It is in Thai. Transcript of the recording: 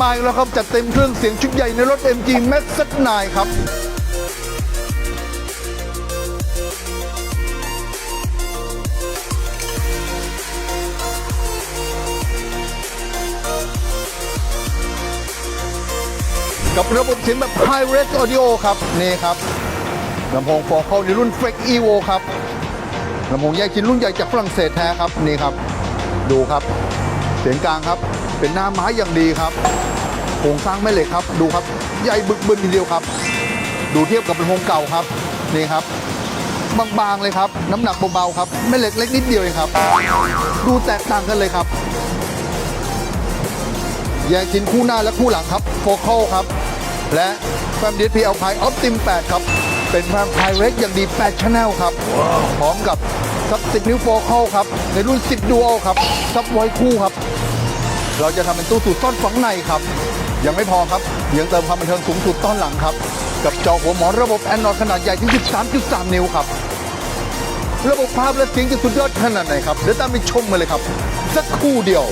มาอีกแล้วครับ จัดเต็มเครื่องเสียงชุดใหญ่ในรถ MG Max 9ครับกับระบบเสียงแบบ High Res Audio ครับ นี่ครับลำโพง Focal ในรุ่น Freq Evo ครับลำโพงแยกชิ้นรุ่นใหญ่จากฝรั่งเศสแท้ครับ นี่ครับ ดูครับ เสียงกลางครับ เป็นหน้าไม้อย่างดีครับโครงสร้างแม่เหล็กครับ ดูครับใหญ่บึกบึนทีเดียวครับ ดูเทียบกับลำโพงเก่าครับนี่ครับบางๆเลยครับ น้ำหนักเบาๆครับแม่เหล็กเล็กนิดเดียวเองครับ ดูแตกต่างกันเลยครับ แยกชิ้นคู่หน้าและคู่หลังครับโฟกัลครับ และแฟมดิสพีเอาพายออปติม8ครับ เป็นแฟมพายเร็กอย่างดี8ชแนลครับ พร้อมกับซับ10นิ้วโฟกัลครับ ในรุ่น 10ดูอัลครับซับไว้คู่ครับ เราจะทำเป็นตู้สูตรซ่อนฝังในครับ ยังไม่พอครับยังเติมความบันเทิงสูงสุดต้อนหลังครับ กับจอหัวหมอนระบบแอนนอลขนาดใหญ่ที่13.3 นิ้วครับ ระบบภาพและเสียงจะสุดยอดขนาดไหนครับเดี๋ยวตามไปชมกันเลยครับ สักครู่เดียว